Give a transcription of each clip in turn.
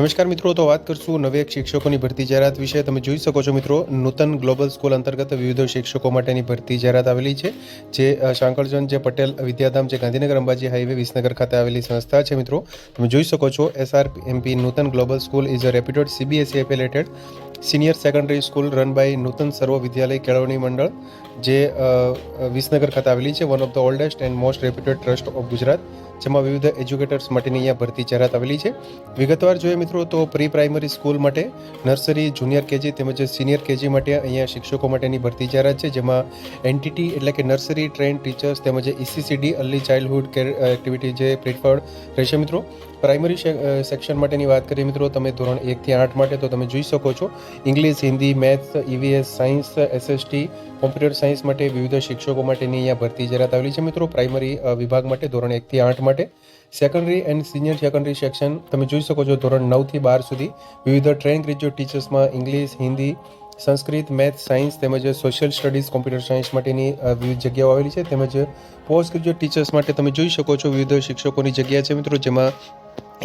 નમસ્કાર મિત્રો, તો વાત કરશું નવી એક શિક્ષકોની ભરતી જાહેરાત વિશે. તમે જોઈ શકો છો મિત્રો, નૂતન ગ્લોબલ સ્કૂલ અંતર્ગત વિવિધ શિક્ષકો માટેની ભરતી જાહેરાત આવેલી છે. જે શાંકરજન, જે પટેલ વિદ્યાધામ, જે ગાંધીનગર અંબાજી હાઈવે વિસનગર ખાતે આવેલી સંસ્થા છે મિત્રો. તમે જોઈ શકો છો SR MP Nutan global school is a reputed CBSE affiliated senior secondary school run by Nutan Sarva Vidyalaya Kelavani Mandal જે વિસનગર ખાતે આવેલી છે. One of the oldest and most reputed trust of Gujarat, જેમાં વિવિધ એજ્યુકેટર્સ માટેની અહીંયા ભરતી જાહેરાત આવેલી છે. વિગતવાર જોઈએ મિત્રો તો પ્રી પ્રાઇમરી સ્કૂલ માટે નર્સરી જુનિયર કેજી તેમજ સિનિયર કેજી માટે અહીંયા શિક્ષકો માટેની ભરતી જાહેરાત છે, જેમાં એનટીટી એટલે કે નર્સરી ટ્રેન ટીચર્સ તેમજ ECCD early childhood care activity જે પ્લેટફોર્મ રહેશે મિત્રો. પ્રાઇમરી સેક્શન માટેની વાત કરીએ મિત્રો, તમે ધોરણ એકથી આઠ માટે તો તમે જોઈ શકો છો. English, Hindi, maths EVS science SST computer science માટે વિવિધ શિક્ષકો માટેની અહીંયા ભરતી જાહેરાત આવેલી છે. મિત્રો, પ્રાઇમરી વિભાગ માટે ધોરણ એકથી આઠ માટે. Secondary and senior secondary section તમે જોઈ શકો છો ધોરણ નવથી બાર સુધી. વિવિધ train graduate ટીચર્સમાં English, Hindi, Sanskrit, maths, science તેમજ સોશિયલ સ્ટડીઝ, કોમ્પ્યુટર સાયન્સ માટેની વિવિધ જગ્યાઓ આવેલી છે. તેમજ પોસ્ટ ગ્રેજ્યુએટ ટીચર્સ માટે તમે જોઈ શકો છો વિવિધ શિક્ષકોની જગ્યા છે. મિત્રો, જેમાં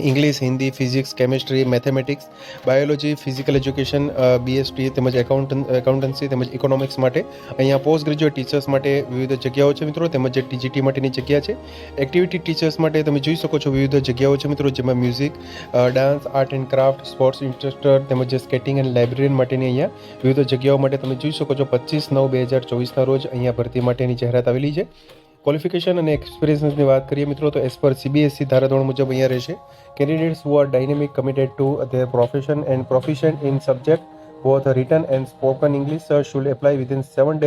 English Hindi physics chemistry mathematics biology physical education BST તેમજ એકાઉન્ટન એકાઉન્ટન્સી તેમજ ઇકોનોમિક્સ માટે અહીંયા પોસ્ટ ગ્રેજ્યુએટ ટીચર્સ માટે વિવિધ જગ્યાઓ છે મિત્રો. તેમજ ટીજીટી માટેની જગ્યા છે. એક્ટિવિટી ટીચર્સ માટે તમે જોઈ શકો છો વિવિધ જગ્યાઓ છે મિત્રો, જેમાં music dance art and craft sports instructor તેમજ સ્કેટિંગ એન્ડ લાઇબ્રેરિયન માટેની અહીંયા વિવિધ જગ્યાઓ માટે તમે જોઈ શકો છો. પચીસ નવ બે હજાર ચોવીસના રોજ અહીંયા ભરતી માટેની જાહેરાત આવેલી છે. ક્વોલિફિકેશન અને એક્સપિરિયન્સની વાત કરીએ મિત્રો, તો એઝ પર સીબીએસસી ધારાધોરણ મુજબ અહીંયા રહેશે. Candidates who are dynamic committed to their profession and proficient in subject both written and spoken English should apply apply seven seven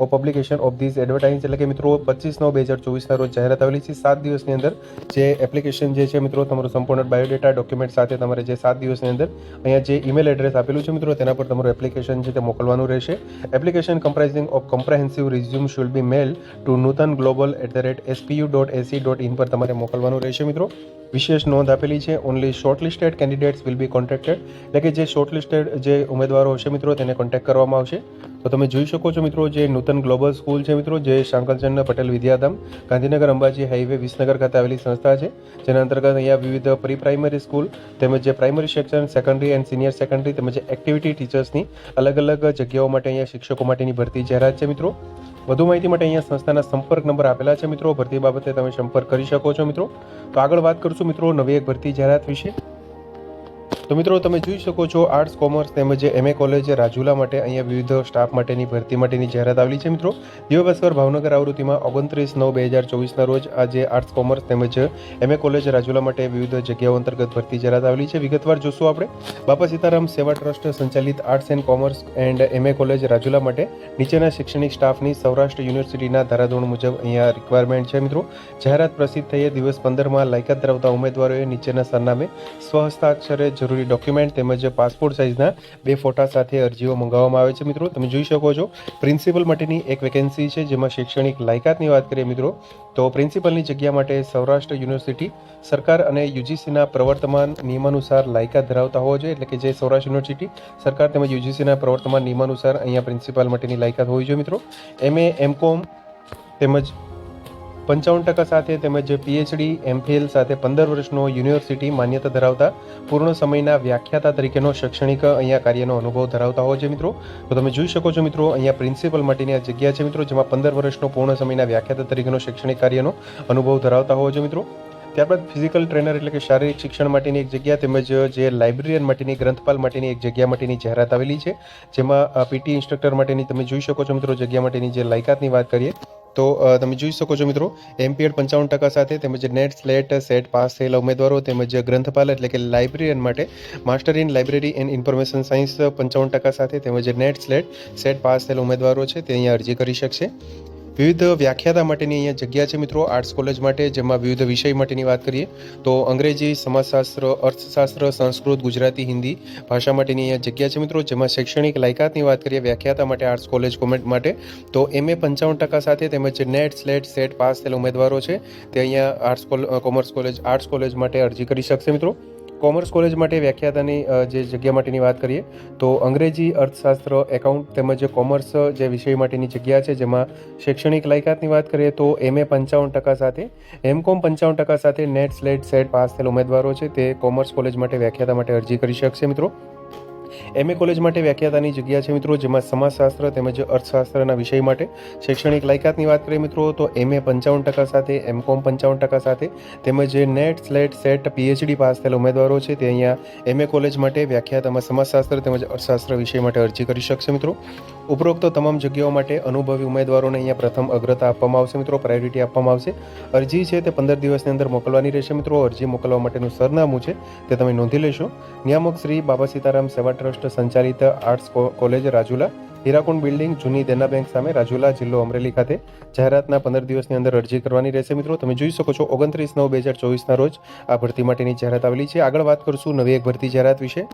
days publication of this advertise એટલે કે મિત્રો, પચીસ નવ બે હજાર ચોવીસના રોજ જાહેરાત આવેલી છે. સાત દિવસની અંદર જે એપ્લિકેશન જે છે મિત્રો, તમારું સંપૂર્ણ બાયોડેટા ડોક્યુમેન્ટ સાથે તમારે જે સાત દિવસની અંદર અહીંયા જે ઈમેલ એડ્રેસ આપેલું છે મિત્રો, તેના પર તમારું એપ્લિકેશન છે તે મોકલવાનું રહેશે. Application comprising of comprehensive resume should be mail to Nutan global at the rate SPU dot AC dot in પર તમારે મોકલવાનું રહેશે મિત્રો. વિશેષ નોંધ આપેલી છે only shortlisted candidates will be contacted એટલે કે જે શોર્ટલિસ્ટેડ જે ઉમેદવારો હશે મિત્રો, તેને કોન્ટેક્ટ કરવામાં આવશે. તો તમે જોઈ શકો છો મિત્રો જે નૂતન ગ્લોબલ સ્કૂલ છે મિત્રો, જે શંકરચંદ પટેલ વિદ્યાધામ, ગાંધીનગર અંબાજી હાઈવે વિસનગર ખાતે આવેલી સંસ્થા છે. જેના અંતર્ગત અહીંયા વિવિધ પ્રી પ્રાઇમરી સ્કૂલ તેમજ જે primary section, secondary and senior secondary તેમજ એક્ટિવિટી ટીચર્સની અલગ અલગ જગ્યાઓ માટે અહીંયા શિક્ષકો માટેની ભરતી જાહેરાત છે મિત્રો. વધુ માહિતી માટે અહીંયા સંસ્થાના સંપર્ક નંબર આપેલા છે મિત્રો. ભરતી બાબતે તમે સંપર્ક કરી શકો છો મિત્રો. તો આગળ વાત કરશું મિત્રો નવી એક ભરતી જાહેરાત વિશે. તો મિત્રો, તમે જોઈ શકો છો આર્ટ્સ કોમર્સ તેમજ એમએ કોલેજ રાજુલા માટે અહીંયા વિવિધ સ્ટાફ માટેની ભરતી માટેની જાહેરાત આવેલી છે મિત્રો. દિવસભર ભાવનગર આવૃત્તિમાં ઓગણત્રીસ નવ બે હજાર ચોવીસના રોજ આજે આર્ટ્સ કોમર્સ તેમજ એમએ કોલેજ રાજુલા માટે વિવિધ જગ્યાઓ અંતર્ગત ભરતી જાહેરાત આવેલી છે. વિગતવાર જોશું આપણે. બાપા સીતારામ સેવા ટ્રસ્ટ સંચાલિત arts and commerce and MA college Rajula માટે નીચેના શૈક્ષણિક સ્ટાફની સૌરાષ્ટ્ર યુનિવર્સિટીના ધારાધોરણ મુજબ અહીંયા રિક્વાયરમેન્ટ છે મિત્રો. જાહેરાત પ્રસિદ્ધ થઈએ દિવસ પંદરમાં લાયકાત ધરાવતા ઉમેદવારોએ નીચેના સરનામે સ્વહસ્તાક્ષરે જરૂરી ડોક્યુમેન્ટ તેમજ પાસપોર્ટ સાઇઝના બે ફોટા સાથે અરજીઓ મંગાવવામાં આવે છે મિત્રો. તમે જોઈ શકો છો પ્રિન્સિપલ માટેની એક વેકેન્સી છે, જેમાં શૈક્ષણિક લાયકાતની વાત કરીએ મિત્રો, તો પ્રિન્સિપલની જગ્યા માટે સૌરાષ્ટ્ર યુનિવર્સિટી સરકાર અને યુજીસીના પ્રવર્તમાન નિયમાનુસાર લાયકાત ધરાવતા હોવા જોઈએ. એટલે કે જે સૌરાષ્ટ્ર યુનિવર્સિટી સરકાર તેમજ યુજીસીના પ્રવર્તમાન નિયમાનુસાર અહીંયા પ્રિન્સિપાલ માટેની લાયકાત હોવી જોઈએ મિત્રો. એમએ એમકોમ તેમજ પંચાવન ટકા સાથે તેમજ પીએચડી એમફિલ સાથે પંદર વર્ષનો યુનિવર્સિટી માન્યતા ધરાવતા પૂર્ણ સમયના વ્યાખ્યાતા તરીકેનો શૈક્ષણિક અહીંયા કાર્યનો અનુભવ ધરાવતા હોય છે મિત્રો. તો તમે જોઈ શકો છો મિત્રો, અહીંયા પ્રિન્સિપલ માટેની આ જગ્યા છે મિત્રો, જેમાં પંદર વર્ષનો પૂર્ણ સમયના વ્યાખ્યાતા તરીકેનો શૈક્ષણિક કાર્યનો અનુભવ ધરાવતા હોય છે મિત્રો. ત્યારબાદ ફિઝિકલ ટ્રેનર એટલે કે શારીરિક શિક્ષણ માટેની એક જગ્યા તેમજ જે લાઇબ્રેરિયન માટેની, ગ્રંથપાલ માટેની એક જગ્યા માટેની જાહેરાત આવેલી છે. જેમાં પીટી ઇન્સ્ટ્રક્ટર માટેની તમે જોઈ શકો છો મિત્રો, જગ્યા માટેની જે લાયકાતની વાત કરીએ તો તમે જોઈ શકો છો મિત્રો એમપીએડ પંચાવન ટકા સાથે તેમજ નેટ સ્લેટ સેટ પાસ થયેલા ઉમેદવારો તેમજ ગ્રંથપાલ એટલે કે લાઇબ્રેરિયન માટે master in library and information science પંચાવન ટકા સાથે તેમજ નેટ સ્લેટ સેટ પાસ થયેલા ઉમેદવારો છે તે અહીંયા અરજી કરી શકશે. વિવિધ વ્યાખ્યાતા માટેની અહીંયા જગ્યા છે મિત્રો આર્ટ્સ કોલેજ માટે, જેમાં વિવિધ વિષય માટેની વાત કરીએ, તો અંગ્રેજી, સમાજશાસ્ત્ર, અર્થશાસ્ત્ર, સંસ્કૃત, ગુજરાતી, હિન્દી ભાષા માટેની અહીંયા જગ્યા છે મિત્રો, જેમાં શૈક્ષણિક લાયકાતની વાત કરીએ, વ્યાખ્યાતા માટે આર્ટ્સ કોલેજ કોમેન્ટ માટે, તો એમએ પંચાવન ટકા સાથે તેમજ નેટ સ્લેટ સેટ પાસ થયેલા ઉમેદવારો છે, તે અહીંયા arts commerce college arts college માટે અરજી કરી શકશે મિત્રો. કોમર્સ કોલેજ માટે વ્યાખ્યાતાની જે જગ્યા માટેની વાત કરીએ, તો અંગ્રેજી અર્થશાસ્ત્ર એકાઉન્ટ તેમજ કોમર્સ જે વિષય માટેની જગ્યા છે, જેમાં શૈક્ષણિક લાયકાતની વાત કરીએ, તો એમએ પંચાવન ટકા સાથે, એમકોમ પંચાવન ટકા સાથે નેટ સ્લેટ સેટ પાસ થયેલ ઉમેદવારો છે, તે કોમર્સ કોલેજ માટે વ્યાખ્યાતા માટે અરજી કરી શકશે, મિત્રો. એમએ કોલેજ માટે વ્યાખ્યાતાની જગ્યા છે મિત્રો, જેમાં સમાજશાસ્ત્ર તેમજ અર્થશાસ્ત્રના વિષય માટે શૈક્ષણિક લાયકાતની વાત કરીએ મિત્રો, તો એમએ પંચાવન ટકા સાથે એમકોમ પંચાવન ટકા સાથે તેમજ NET SLET SET PhD pass થયેલા ઉમેદવારો છે, તે અહીંયા એમએ કોલેજ માટે વ્યાખ્યાતામાં સમાજશાસ્ત્ર તેમજ અર્થશાસ્ત્ર વિષય માટે અરજી કરી શકશે મિત્રો. ઉપરોક્ત તમામ જગ્યાઓ માટે અનુભવી ઉમેદવારોને અહીંયા પ્રથમ અગ્રતા આપવામાં આવશે મિત્રો પ્રાયોરિટી આપવામાં આવશે. અરજી છે તે પંદર દિવસની અંદર મોકલવાની રહેશે મિત્રો, અરજી મોકલવા માટેનું સરનામું છે તે તમે નોંધી લેશો. નિયામક શ્રી બાબા સીતારામ સેવા ટ્રસ્ટ સંચાલિત arts college Rajula. Hirakund building જૂની દેના બેંક સામે રાજુલા જિલ્લો અમરેલી ખાતે જાહેરાતના પંદર દિવસની અંદર અરજી કરવાની રહેશે. મિત્રો, તમે જોઈ શકો છો ઓગણત્રીસ નવ બે હજાર ચોવીસના રોજ આ ભરતી માટેની જાહેરાત આવેલી છે. આગળ વાત કરશું નવી એક ભરતી જાહેરાત વિશે.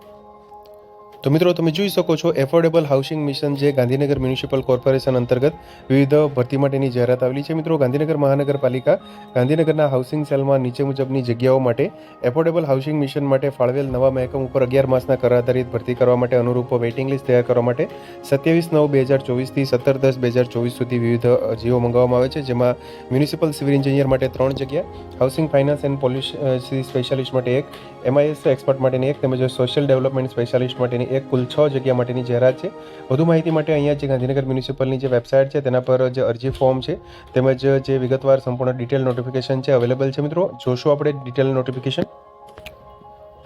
તો મિત્રો, તમે જોઈ શકો છો એફોર્ડેબલ હાઉસિંગ મિશન જે ગાંધીનગર મ્યુનિસિપલ કોર્પોરેશન અંતર્ગત વિવિધ ભરતી માટેની જાહેરાત આવેલી છે. મિત્રો, ગાંધીનગર મહાનગરપાલિકા ગાંધીનગરના હાઉસિંગ સેલમાં નીચે મુજબની જગ્યાઓ માટે એફોર્ડેબલ હાઉસિંગ મિશન માટે ફાળવેલ નવા મહેકમ ઉપર અગિયાર માસના કર આધારિત ભરતી કરવા માટે અનુરૂપ વેઇટિંગ લિસ્ટ તૈયાર કરવા માટે સત્યાવીસ નવ બે હજાર ચોવીસથી સત્તર દસ બે હજાર ચોવીસ સુધી વિવિધ અરજીઓ મંગાવવામાં આવે છે, જેમાં મ્યુનિસિપલ સિવિલ એન્જિનિયર માટે ત્રણ જગ્યા housing finance and policy specialist માટે એક એમઆઈએસ એક્સપર્ટ માટેની એક, તેમજ સોશિયલ ડેવલપમેન્ટ સ્પેશિયાલિસ્ટ માટેની એક કુલ છ જગ્યા માટેની જાહેરાત છે. વધુ માહિતી માટે અહીંયા જે ગાંધીનગર મ્યુનિસિપલની જે વેબસાઇટ છે તેના પર જે અરજી ફોર્મ છે તેમજ જે વિગતવાર સંપૂર્ણ ડિટેલ નોટિફિકેશન છે અવેલેબલ છે મિત્રો. જોશું આપણે ડિટેલ નોટિફિકેશન.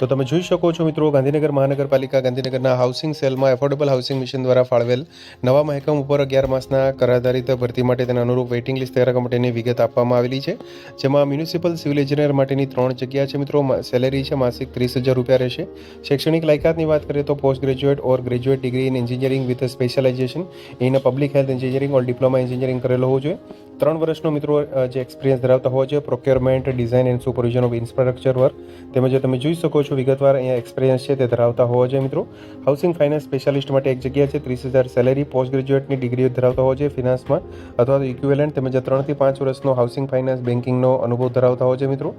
તો તમે જોઈ શકો છો મિત્રો, ગાંધીનગર મહાનગરપાલિકા ગાંધીનગરના હાઉસિંગ સેલમાં એફોર્ડેબલ હાઉસિંગ મિશન દ્વારા ફાળવેલ નવા મહેકમ ઉપર અગિયાર માસના કર આધારિત ભરતી માટે તેના અનુરૂપ વેઇટિંગ લિસ્ટ તૈયાર કરવા માટેની વિગત આપવામાં આવેલી છે, જેમાં મ્યુનિસિપલ સિવિલ એન્જિનિયર માટેની ત્રણ જગ્યા છે મિત્રો સેલેરી છે માસિક ત્રીસ હજાર રૂપિયા રહેશે. શૈક્ષણિક લાયકાતની વાત કરીએ તો post graduate or graduate degree in engineering with specialisation in public health engineering or diploma engineering કરેલો હોવો જોઈએ. ત્રણ વર્ષનો મિત્રો જે એક્સપિરિયન્સ ધરાવતા હોવો જોઈએ procurement design and supervision of infrastructure work તેમજ તમે જોઈ શકો છો વિગતવાર અહીંયા એક્સપિરિયન્સ છે, તે ધરાવતા હોવા જોઈએ મિત્રો. હાઉસિંગ ફાઇનાન્સ સ્પેશિયાલિસ્ટ માટે એક જગ્યા છે, ત્રીસ હજાર સેલેરી પોસ્ટ ગ્રેજ્યુએટની ડિગ્રીઓ ધરાવતા હોવા જોઈએ ફિનાન્સમાં અથવા તો ઇક્વિવેલન્ટ તેમજ ત્રણથી પાંચ વર્ષનો હાઉસિંગ ફાઇનાન્સ બેન્કિંગનો અનુભવ ધરાવતા હોવા જોઈએ મિત્રો.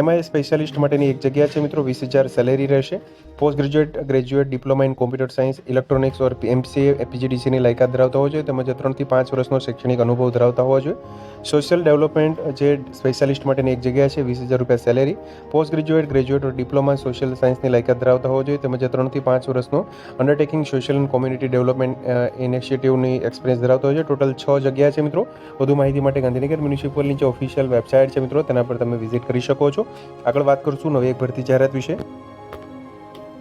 એમાં સ્પેશિયાલિસ્ટ માટેની એક જગ્યા છે મિત્રો, વીસ હજાર સેલેરી રહેશે. Post graduate graduate diploma in computer science electronics or MCA એપીજીડીસીની લાયકાત ધરાવતા હોવા જોઈએ. તેમજ ત્રણથી પાંચ વર્ષનો શૈક્ષણિક અનુભવ ધરાવતા હોવા જોઈએ. સોશિયલ ડેવલપમેન્ટ જે સ્પેશિયાલિસ્ટ માટેની એક જગ્યા છે, વીસ હજાર રૂપિયા salary post graduate graduate or diploma social સાયન્સની લાયકાત ધરાવતા હોવા જોઈએ. તેમજ ત્રણથી પાંચ વર્ષનો undertaking social and community development ઇનિશિયેટિવની experience ધરાવતા હોય છે ટોટલ છ જગ્યા છે મિત્રો. વધુ માહિતી માટે ગાંધીનગર મ્યુનિસિપલની જે ઓફિશિયલ વેબસાઇટ છે મિત્રો, તેના પર તમે વિઝિટ કરી શકો છો. આગળ વાત કરશું નવી એક ભરતી જાહેરાત વિશે.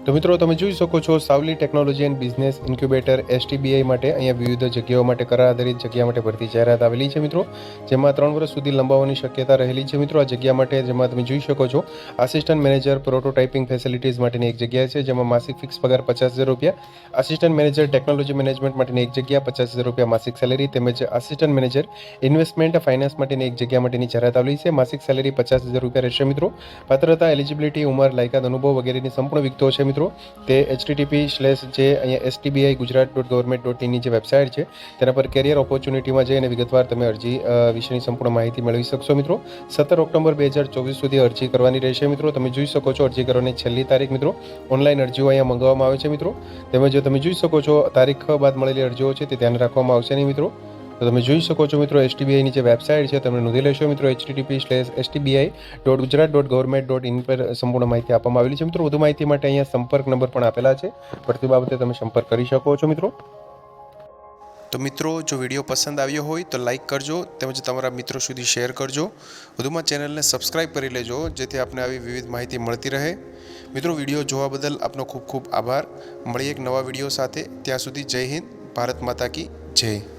તો મિત્રો, તમે જોઈ શકો છો Savli technology and business incubator STBI માટે અહીંયા વિવિધ જગ્યાઓ માટે કરાર આધારિત જગ્યા માટે ભરતી જાહેરાત આવેલી છે મિત્રો. જેમાં ત્રણ વર્ષ સુધી લંબાવવાની શક્યતા રહેલી છે મિત્રો. આ જગ્યા માટે જેમાં તમે જોઈ શકો છો આસિસ્ટન્ટ મેનેજર પ્રોટોટાઇપિંગ ફેસિલિટીઝ માટેની એક જગ્યા છે, જેમાં માસિક ફિક્સ પગાર પચાસ હજાર રૂપિયા આસિસ્ટન્ટ મેનેજર ટેકનોલોજી મેનેજમેન્ટ માટેની એક જગ્યા પચાસ હજાર રૂપિયા માસિક સેલેરી તેમજ આસિસ્ટન્ટ મેનેજર ઇન્વેસ્ટમેન્ટ ફાઇનાન્સ માટેની એક જગ્યા માટેની જાહેરાત આવેલી છે. માસિક સેલેરી પચાસ હજાર રૂપિયા રહેશે મિત્રો. પાત્રતા એલિજિબિલિટી ઉંમર, લાયકાત, અનુભવ વગેરેની સંપૂર્ણ વિગતો છે મિત્રો, તે એચટીટીપી સ્લેશ જે અહીંયા STBI Gujarat dot government dot ઇનની જે વેબસાઇટ છે, તેના પર કેરિયર ઓપોર્ચ્યુનિટીમાં જઈને વિગતવાર તમે અરજી વિશેની સંપૂર્ણ માહિતી મેળવી શકશો મિત્રો. સત્તર ઓક્ટોબર બે હજાર ચોવીસ સુધી અરજી કરવાની રહેશે મિત્રો. તમે જોઈ શકો છો અરજી કરવાની છેલ્લી તારીખ મિત્રો. ઓનલાઈન અરજીઓ અહીંયા મંગાવવામાં આવે છે મિત્રો. તેમજ તમે જોઈ શકો છો, તારીખ બાદ મળેલી અરજીઓ છે તે ધ્યાન રાખવામાં આવશે નહીં મિત્રો. તો તમે જોઈ શકો છો મિત્રો એસટીબીઆઈની જે વેબસાઇટ છે, તમે નોંધી લેશો મિત્રો HTTP slash STBI dot Gujarat dot government dot in પર સંપૂર્ણ માહિતી આપવામાં આવેલી છે. મિત્રો, વધુ માહિતી માટે અહીંયા સંપર્ક નંબર પણ આપેલા છે. પડતી બાબતે તમે સંપર્ક કરી શકો છો મિત્રો. તો મિત્રો, જો વીડિયો પસંદ આવ્યો હોય તો લાઇક કરજો, તેમજ તમારા મિત્રો સુધી શેર કરજો. વધુમાં ચેનલને સબસ્ક્રાઇબ કરી લેજો, જેથી આપને આવી વિવિધ માહિતી મળતી રહે. મિત્રો, વીડિયો જોવા બદલ આપનો ખૂબ ખૂબ આભાર. મળીએ એક નવા વીડિયો સાથે. ત્યાં સુધી જય હિન્દ, ભારત માતા કી જય.